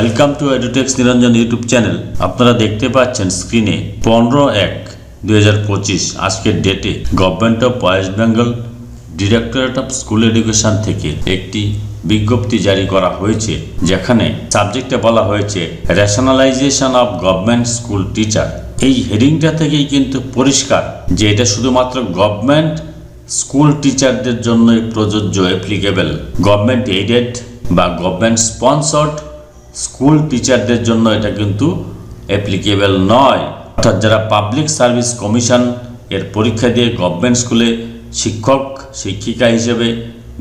Welcome to Edutex Niranjan YouTube channel আপনারা দেখতে পাচ্ছেন স্ক্রিনে পনেরো এক দুই আজকের ডেটে government of West Bengal directorate of school education থেকে একটি বিজ্ঞপ্তি জারি করা হয়েছে, যেখানে সাবজেক্টে বলা হয়েছে rationalization of government school teacher এই হেডিংটা থেকেই কিন্তু পরিষ্কার যে এটা শুধুমাত্র গভর্নমেন্ট স্কুল টিচারদের জন্যই প্রযোজ্য অ্যাপ্লিকেবল গভর্নমেন্ট এইডেড বা গভর্নমেন্ট স্পন্সর্ড স্কুল টিচারদের জন্য এটা কিন্তু অ্যাপ্লিকেবল নয়। অর্থাৎ যারা পাবলিক সার্ভিস কমিশন এর পরীক্ষা দিয়ে গভর্নমেন্ট স্কুলে শিক্ষক, শিক্ষিকা হিসেবে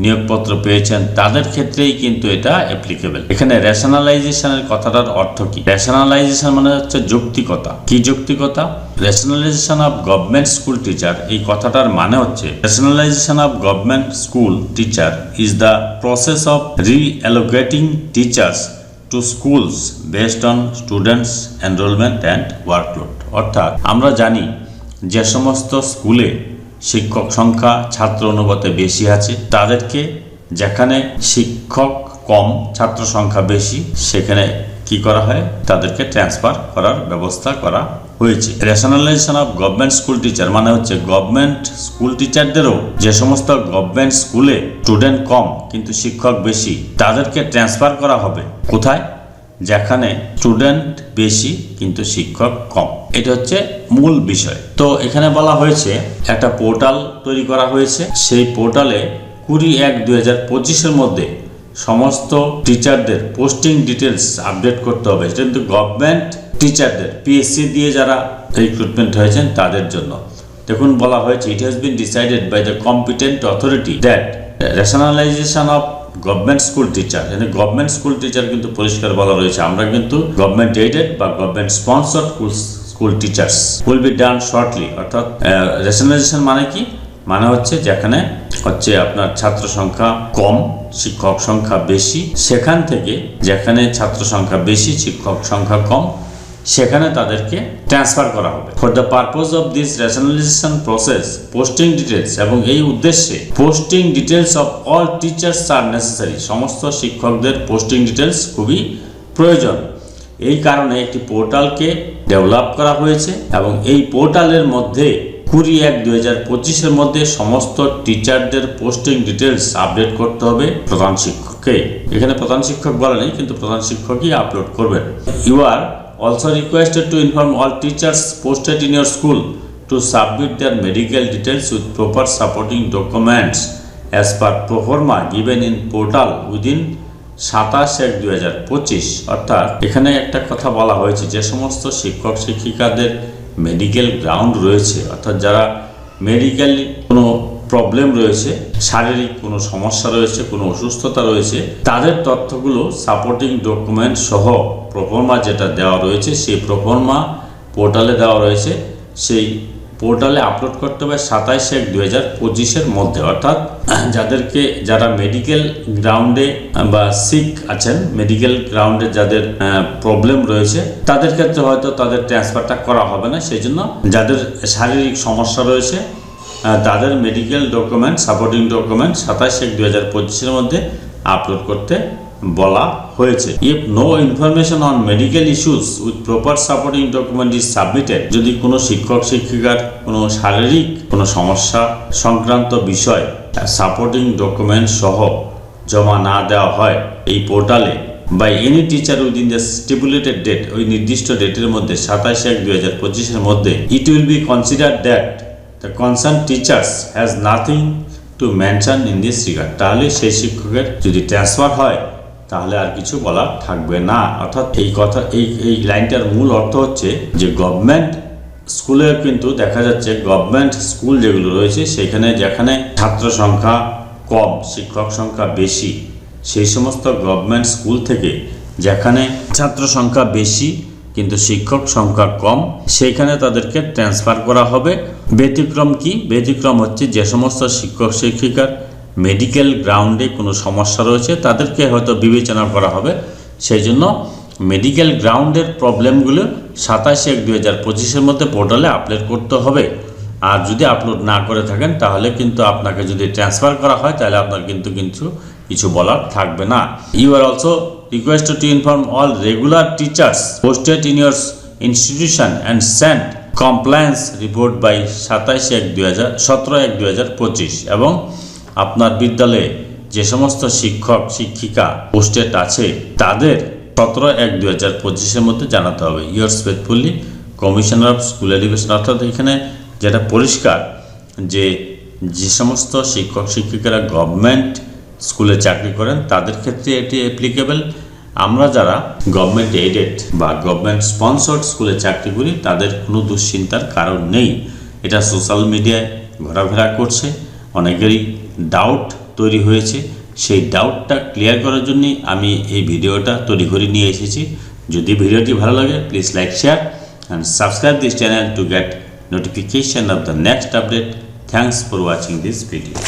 নিয়োগপত্র পেয়েছেন, তাদের ক্ষেত্রেই কিন্তু এটা অ্যাপ্লিকেবল এখানে রেশনালাইজেশনের কথাটার অর্থ কি? রেশনালাইজেশন মানে হচ্ছে যৌক্তিকতা। কি যৌক্তিকতা? Rationalization of government school teacher এই কথাটার মানে হচ্ছে rationalization of government school teacher is the process of reallocating teachers to schools based on students enrollment and workload অর্থাৎ, আমরা জানি যে সমস্ত স্কুলে শিক্ষক সংখ্যা ছাত্র অনুপাতে বেশি আছে। তাদেরকে যেখানে শিক্ষক কম, ছাত্র সংখ্যা বেশি, সেখানে কি করা হয়, তাদেরকে ট্রান্সফার করার ব্যবস্থা করা হয়েছে। Rationalization of government school teacher মানে হচ্ছে গভর্নমেন্ট স্কুল টিচারদেরও যে সমস্ত গভর্নমেন্ট স্কুলে স্টুডেন্ট কম, কিন্তু শিক্ষক বেশি, তাদেরকে ট্রান্সফার করা হবে। কোথায়? যেখানে স্টুডেন্ট বেশি, কিন্তু শিক্ষক কম। এটা হচ্ছে মূল বিষয়। তো এখানে বলা হয়েছে, একটা পোর্টাল তৈরি করা হয়েছে। সেই পোর্টালে কুড়ি এক দুই হাজার পঁচিশের মধ্যে সমস্ত টিচারদের পোস্টিং ডিটেলস আপডেট করতে হবে। এটা কিন্তু গভর্নমেন্ট টিচারদের পিএসসি দিয়ে যারা রিক্রুটমেন্ট হয়েছেন তাদের জন্য। দেখুন, বলা হয়েছে it has been decided by the competent authority that rationalization of government school teacher এখানে গভর্নমেন্ট স্কুল টিচার কিন্তু পরিষ্কার বলা রয়েছে। আমরা কিন্তু গভর্নমেন্ট এইডেড বা government sponsor school teachers will be done shortly অর্থাৎ রেশনালাইজেশন মানে কি? মানে হচ্ছে যেখানে হচ্ছে আপনার ছাত্র সংখ্যা কম, শিক্ষক সংখ্যা বেশি। সেখান থেকে যেখানে ছাত্র সংখ্যা বেশি, শিক্ষক সংখ্যা কম, সেখানে তাদেরকে ট্রান্সফার করা হবে। For the purpose of this rationalization process posting details এবং এই উদ্দেশ্যে posting details of all teachers are necessary সমস্ত শিক্ষকদের পোস্টিং ডিটেলস খুবই প্রয়োজন। এই কারণে একটি পোর্টালকে ডেভেলপ করা হয়েছে এবং এই পোর্টালের মধ্যে কুড়ি এক দুই হাজার পঁচিশের মধ্যে সমস্ত টিচারদের পোস্টিং ডিটেলস আপডেট করতে হবে প্রধান শিক্ষককে। এখানে প্রধান শিক্ষক বলা নেই, কিন্তু প্রধান শিক্ষকই আপলোড করবেন। You are also requested to inform all teachers posted in your school to submit their medical details with proper supporting documents as per proforma given in portal within সাতাশ এক দুই হাজার পঁচিশ। অর্থাৎ এখানে একটা কথা বলা হয়েছে, যে সমস্ত শিক্ষক, শিক্ষিকাদের মেডিকেল গ্রাউন্ড রয়েছে, অর্থাৎ যারা মেডিকেল কোনো প্রবলেম রয়েছে, শারীরিক কোনো সমস্যা রয়েছে, কোনো অসুস্থতা রয়েছে, তাদের তথ্যগুলো সাপোর্টিং ডকুমেন্ট সহ প্রফর্মা যেটা দেওয়া রয়েছে, সেই প্রফর্মা পোর্টালে দেওয়া রয়েছে, সেই পোর্টালে আপলোড করতে হবে সাতাইশ এক দু হাজার পঁচিশের মধ্যে। অর্থাৎ যাদেরকে, যারা মেডিকেল গ্রাউন্ডে বা সিক আছেন মেডিকেল গ্রাউন্ডে যাদের প্রবলেম রয়েছে, তাদের ক্ষেত্রে হয়তো তাদের ট্রান্সফারটা করা হবে না। সেই জন্য যাদের শারীরিক সমস্যা রয়েছে তাদের মেডিকেল ডকুমেন্ট সাপোর্টিং ডকুমেন্ট সাতাশ এক দু হাজার পঁচিশের মধ্যে আপলোড করতে বলা হয়েছে। If no information on medical issues with proper supporting document is submitted যদি কোনো শিক্ষক, শিক্ষিকার কোনো শারীরিক, কোনো সমস্যা সংক্রান্ত বিষয় সাপোর্টিং ডকুমেন্ট সহ জমা না দেওয়া হয়, এই পোর্টালে by any teacher within the stipulated date ওই নির্দিষ্ট ডেটের মধ্যে সাতাশ এক দুই হাজার পঁচিশের মধ্যে it will be consider that the concern teachers has nothing to mention in this regard তাহলে সেই শিক্ষকের যদি ট্রান্সফার হয় তাহলে আর কিছু বলার থাকবে না। অর্থাৎ এই কথা, এই এই লাইনটার মূল অর্থ হচ্ছে যে গভর্নমেন্ট স্কুলে কিন্তু দেখা যাচ্ছে গভর্নমেন্ট স্কুল যেগুলো রয়েছে, সেখানে যেখানে ছাত্র সংখ্যা কম, শিক্ষক সংখ্যা বেশি, সেই সমস্ত গভর্নমেন্ট স্কুল থেকে যেখানে ছাত্র সংখ্যা বেশি কিন্তু শিক্ষক সংখ্যা কম, সেইখানে তাদেরকে ট্রান্সফার করা হবে। ব্যতিক্রম কি? ব্যতিক্রম হচ্ছে যে সমস্ত শিক্ষক শিক্ষিকার মেডিকেল গ্রাউন্ডে কোনো সমস্যা রয়েছে, তাদেরকে হয়তো বিবেচনা করা হবে। সেই জন্য মেডিকেল গ্রাউন্ডের প্রবলেমগুলো সাতাশে এক দুই হাজার পঁচিশের মধ্যে পোর্টালে আপলোড করতে হবে। আর যদি আপলোড না করে থাকেন, তাহলে কিন্তু আপনাকে যদি ট্রান্সফার করা হয়, তাহলে আপনার কিন্তু কিন্তু কিছু বলার থাকবে না। You are also requested to inform all regular teachers posted in your institution and send compliance report by সাতাইশ এক দুই হাজার সতেরো এক দুই হাজার পঁচিশ। এবং আপনার বিদ্যালয়ে যে সমস্ত শিক্ষক, শিক্ষিকা পোস্টেড আছে, তাদের সতেরো এক দুই হাজার পঁচিশের মধ্যে জানাতে হবে। Yours faithfully commissioner of school education অর্থাৎ এখানে যেটা পরিষ্কার যে যে সমস্ত শিক্ষক, শিক্ষিকারা গভর্নমেন্ট স্কুলে চাকরি করেন, তাদের ক্ষেত্রে এটি অ্যাপ্লিকেবল আমরা যারা গভর্নমেন্ট এইডেড বা গভর্নমেন্ট স্পন্সর্ড স্কুলে চাকরি করি, তাদের কোনো দুশ্চিন্তার কারণ নেই। এটা সোশ্যাল মিডিয়ায় ঘোরাফেরা করছে, অনেকেরই ডাউট তৈরি হয়েছে। সেই ডাউটটা ক্লিয়ার করার জন্যে আমি এই ভিডিওটা তৈরি করে নিয়ে এসেছি। যদি ভিডিওটি ভালো লাগে please like share and subscribe this channel to get notification of the next update thanks for watching this video.